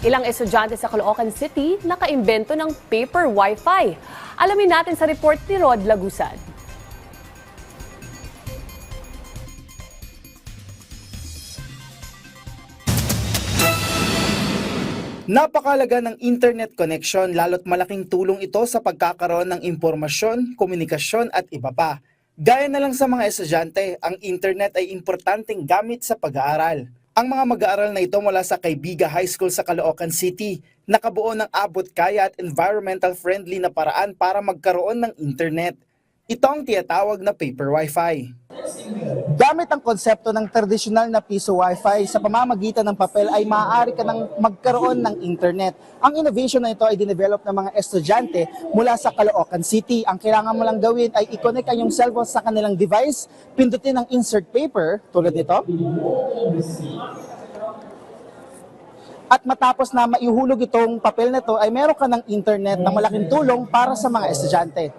Ilang estudyante sa Caloocan City nakaimbento ng paper wifi. Alamin natin sa report ni Rod Lagusan. Napakalaga ng internet connection lalo't malaking tulong ito sa pagkakaroon ng impormasyon, komunikasyon at iba pa. Gaya na lang sa mga estudyante, ang internet ay importanteng gamit sa pag-aaral. Ang mga mag-aaral na ito mula sa Kaibiga High School sa Caloocan City, nakabuo ng abot kaya at environmental friendly na paraan para magkaroon ng internet. Ito ang tiyatawag na paper wifi. Gamit ang konsepto ng tradisyonal na piso wifi sa pamamagitan ng papel ay maaari ka nang magkaroon ng internet. Ang innovation na ito ay dinevelop ng mga estudyante mula sa Caloocan City. Ang kailangan mo lang gawin ay i-connect ang iyong cellphone sa kanilang device, pindutin ang insert paper tulad nito. At matapos na maihulog itong papel na ito ay meron ka ng internet na malaking tulong para sa mga estudyante.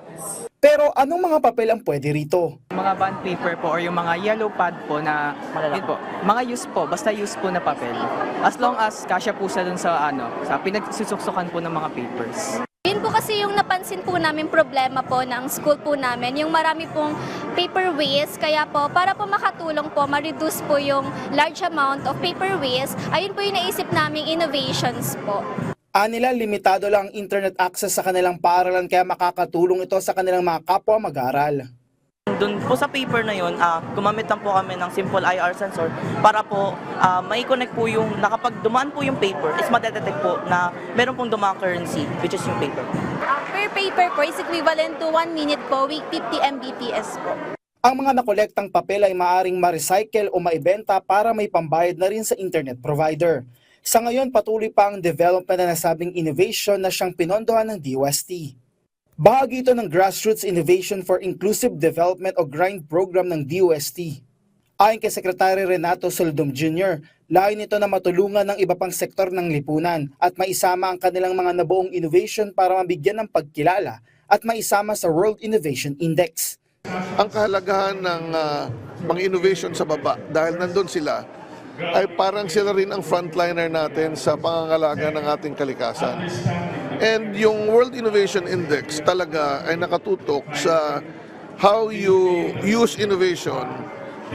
Pero anong mga papel ang pwede rito? mga bond paper po or yung mga yellow pad po na yun po, mga use po, basta use po na papel. As long as kasya po sa dun sa ano, sa pinagsusuksukan po ng mga papers. Yun po kasi yung napansin po namin problema po ng school po namin, yung marami pong paper waste, kaya po para po makatulong po, ma-reduce po yung large amount of paper waste, ayun po yung naisip naming innovations po. Anila, limitado lang ang internet access sa kanilang paaralan kaya makakatulong ito sa kanilang mga kapwa mag-aaral. Doon po sa paper na yun, ah, gumamit lang po kami ng simple IR sensor para po ah, mai-connect po yung, nakapag dumaan po yung paper, is madetect po na meron pong dumaan currency, which is yung paper. Per paper po is equivalent to 1 minute po with 50 Mbps po. Ang mga nakolektang papel ay maaring ma-recycle o maibenta para may pambayad na rin sa internet provider. Sa ngayon, patuloy pa ang development na nasabing innovation na siyang pinondohan ng DOST. Bahagi ito ng Grassroots Innovation for Inclusive Development o GRIND program ng DOST. Ayon kay Secretary Renato Soldom Jr., layo nito na matulungan ng iba pang sektor ng lipunan at maisama ang kanilang mga nabuong innovation para mabigyan ng pagkilala at maisama sa World Innovation Index. ang kahalagahan ng ah, mga innovation sa baba dahil nandun sila ay parang sila rin ang frontliner natin sa pangangalaga ng ating kalikasan. And yung World Innovation Index talaga ay nakatutok sa how you use innovation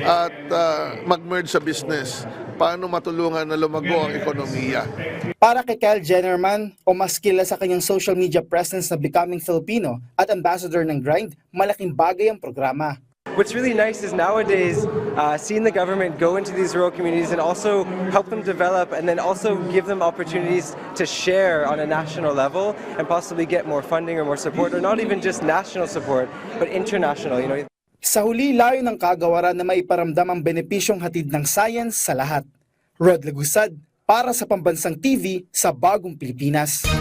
at ah, mag-merge sa business. Paano matulungan na lumago ang ekonomiya. Para kay Kyle Jennerman, o mas kilala sa kanyang social media presence na Becoming Filipino at ambassador ng Grind, malaking bagay ang programa. What's really nice is nowadays uh, seeing the government go into these rural communities and also help them develop and then also give them opportunities to share on a national level and possibly get more funding or more support or not even just national support but international you know Sa huli, layo ng kagawaran na maiparamdam ang benepisyong hatid ng science sa lahat. Rod Lagusad, para sa Pambansang TV sa Bagong Pilipinas.